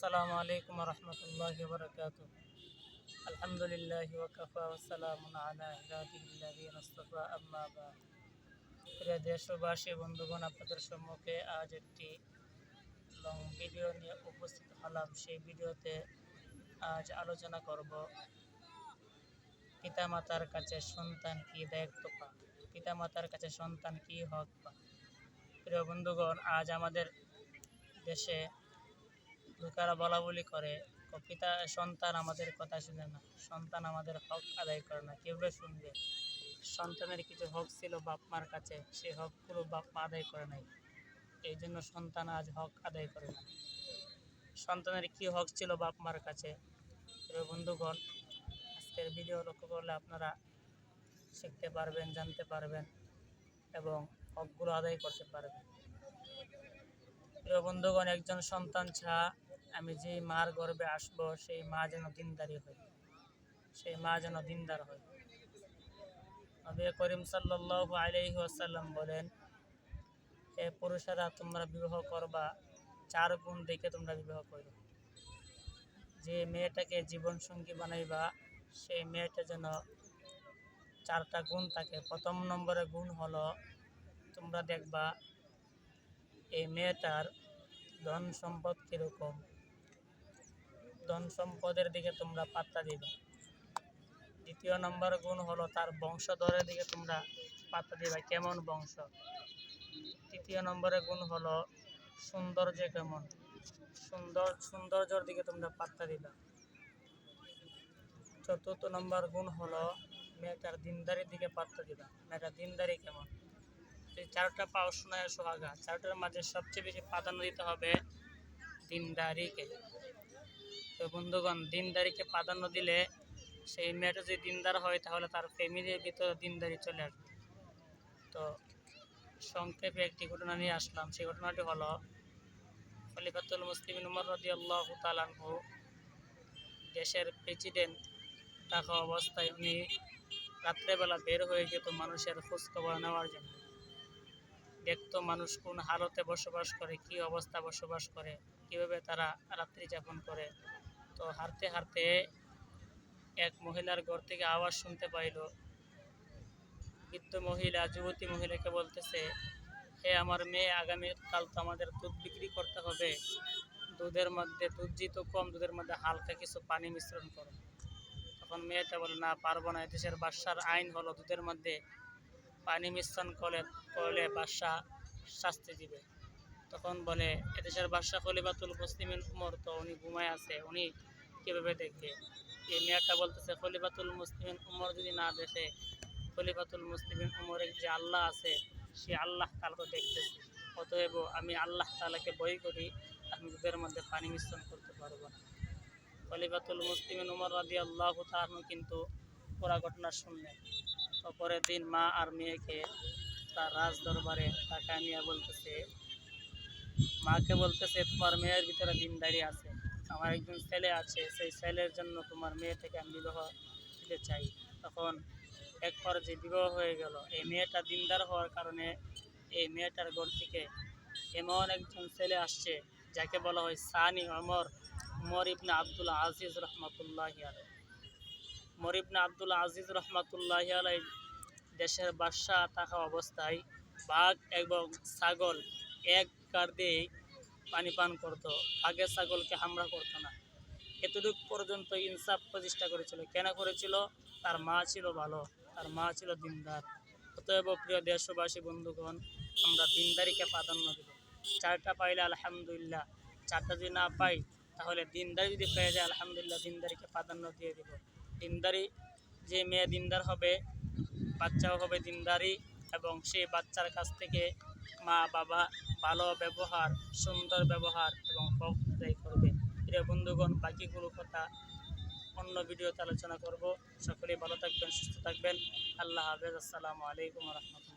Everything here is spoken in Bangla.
আসসালামু আলাইকুম রহমতুল্লাহ বরকাত আলহামদুলিল্লাহ ওয়াকাফা ওসালামুন আলা ইবাদিল্লাযিনা ইসতাফা আম্মা বা'দ। প্রিয় দেশবাসী, বন্ধুগণ, আপনাদের সম্মুখে আজ একটি লং ভিডিও নিয়ে উপস্থিত হলাম। সেই ভিডিওতে আজ আলোচনা করব পিতামাতার কাছে সন্তান কি দায়িত্ব পা পিতামাতার কাছে সন্তান কি হক পা প্রিয় বন্ধুগণ, আজ আমাদের দেশে লোকেরা বলা বলি করে পিতা, সন্তান আমাদের কথা শুনে না, সন্তান আমাদের হক আদায় করে না, কেউ শুনবে? সন্তানের কিছু হক ছিল বাপ মার কাছে সেই হকগুলো বাপ মা আদায় করে নাই। এই জন্য সন্তান আজ হক আদায় করে না। সন্তানের কি হক ছিল বাপ মার কাছে? বন্ধুগণ, আজকের ভিডিও লক্ষ্য করলে আপনারা শিখতে পারবেন, জানতে পারবেন এবং হকগুলো আদায় করতে পারবেন। প্রিয় বন্ধুগণ, একজন সন্তান ছাড়া আমি যে মার গর্বে আসব, সেই মা যেন দিনদারি হয়। সেই মা যেন দিনদার হয়। নবী করিম সাল্লাল্লাহু আলাইহি ওয়াসাল্লাম বলেন, হে পুরুষেরা, তোমরা বিবাহ করবা, চার গুণ দেখে তোমরা বিবাহ করো। যে মেয়েটাকে জীবন সঙ্গী বানাইবা, সেই মেয়েটা যেন চারটা গুণ থাকে। প্রথম নম্বরে গুণ হলো, তোমরা দেখবা, এই মেয়েটার ধন সম্পদ কীরকম। ধন সম্পদের দিকে তোমরা পাত্তা দিবে। দ্বিতীয় নম্বর গুণ হলো তার বংশধরের দিকে তোমরা পাত্তা দিবে, কেমন বংশ? তৃতীয় নম্বরের গুণ হলো সৌন্দর্য কেমন? সুন্দর, সৌন্দর্যর দিকে তোমরা পাত্তা দিবা। চতুর্থ নম্বর গুণ হলো মেয়েটার দিনদারির দিকে পাত্তা দিবা। মেয়েটার দিনদারি কেমন? এই চারটা শোনায় সোহাগা, চারটার মাঝে সবচেয়ে বেশি প্রাধান্য দিতে হবে দিনদারিকে। তো বন্ধুগণ, দিনদারিকে প্রাধান্য দিলে সেই মেয়েটা যদি দিনদার হয়, তাহলে তার ফ্যামিলির ভিতরে দিনদারি চলে আসবে। তো সংক্ষেপে একটি ঘটনা নিয়ে আসলাম। সেই ঘটনাটি হলো, খলিফাতুল মুসলিম উমর রদি আল্লাহ তালানহু দেশের প্রেসিডেন্ট থাকা অবস্থায় উনি রাত্রেবেলা বের হয়ে যেত মানুষের খোঁজখবর নেওয়ার জন্য দেখতো মানুষ কোন হালতে বসবাস করে, কি অবস্থা বসবাস করে, কীভাবে তারা রাত্রি যাপন করে। তো হারতে হারতে এক মহিলার ঘর থেকে আওয়াজ শুনতে পাইল। বৃদ্ধ মহিলা, যুবতী মহিলাকে বলতেছে, হে আমার মেয়ে, আগামী কাল তো আমাদের দুধ বিক্রি করতে হবে। দুধের মধ্যে, দুধ যেহেতু কম, দুধের মধ্যে হালকা কিছু পানি মিশ্রণ করো। তখন মেয়েটা বলে না, পারব না। দেশের বাদশার আইন হলো দুধের মধ্যে পানি মিশ্রণ করলে করলে বাদশাহ শাস্তি দিবে। তখন বলে, এদেশের বাদশাহ খলিফাতুল মুসলিমিন উমর তো উনি ঘুমায় আছে, উনি কীভাবে দেখবে? এই মেয়েটা বলতেছে, খলিফাতুল মুসলিমিন উমর যদি না দেখে, খলিফাতুল মুসলিমিন উমরের যে আল্লাহ আছে, সে আল্লাহ তালাকে দেখতেছে। অতএব আমি আল্লাহ তালাকে বই করি, আমি দুধের মধ্যে পানি মিশ্রণ করতে পারব না। খলিফাতুল মুসলিমিন উমর রাদি আল্লাহ তাহনু কিন্তু পুরা ঘটনা শুনলেন। পরের দিন মা আর মেয়েকে তার রাজ দরবারে টাকা নিয়ে বলতেছে, মাকে বলতেছে, তোমার মেয়ের ভিতরে দিনদারি আছে। আমার একজন ছেলে আছে, সেই ছেলের জন্য তোমার মেয়ে থেকে আমি বিবাহ দিতে চাই। তখন এক যে বিবাহ হয়ে গেল। এই মেয়েটা দিনদার হওয়ার কারণে এই মেয়েটার ঘর থেকে এমন একজন ছেলে আসছে, যাকে বলা হয় সানি অমর, উমর ইবনে আব্দুল আজিজ রহমতুল্লাহ আলাই উমর ইবনে আব্দুল আজিজ রহমতুল্লাহ আলাই দেশের বাদশাহ থাকা অবস্থায় বাঘ এবং ছাগল এক কার দিয়েই পানি পান করতো। বাঘের ছাগলকে হামলা করতো না। এতটুকু পর্যন্ত ইনসাফ প্রতিষ্ঠা করেছিল। কেন করেছিল? তার মা ছিল ভালো। তার মা ছিল দিনদার। অতএব প্রিয় দেশবাসী, বন্ধুগণ, আমরা দিনদারিকে প্রাধান্য দেব। চারটা পাইলে আলহামদুলিল্লাহ। চারটা যদি না পাই, তাহলে দিনদারি যদি পেয়ে যায়, আলহামদুলিল্লাহ দিনদারিকে প্রাধান্য দিয়ে দেব। দিনদারি যে মেয়ে দিনদার হবে বাচ্চাও হবে দিনদারি এবং সেই বাচ্চার কাছ থেকে মা, বাবা ভালো ব্যবহার, সুন্দর ব্যবহার এবং হক আদায় করবে। প্রিয় বন্ধুগণ, বাকিগুলো কথা অন্য ভিডিওতে আলোচনা করব। সকলেই ভালো থাকবেন, সুস্থ থাকবেন। আল্লাহ হাফেজ। আসসালামু আলাইকুম রহমতুল্লাহ।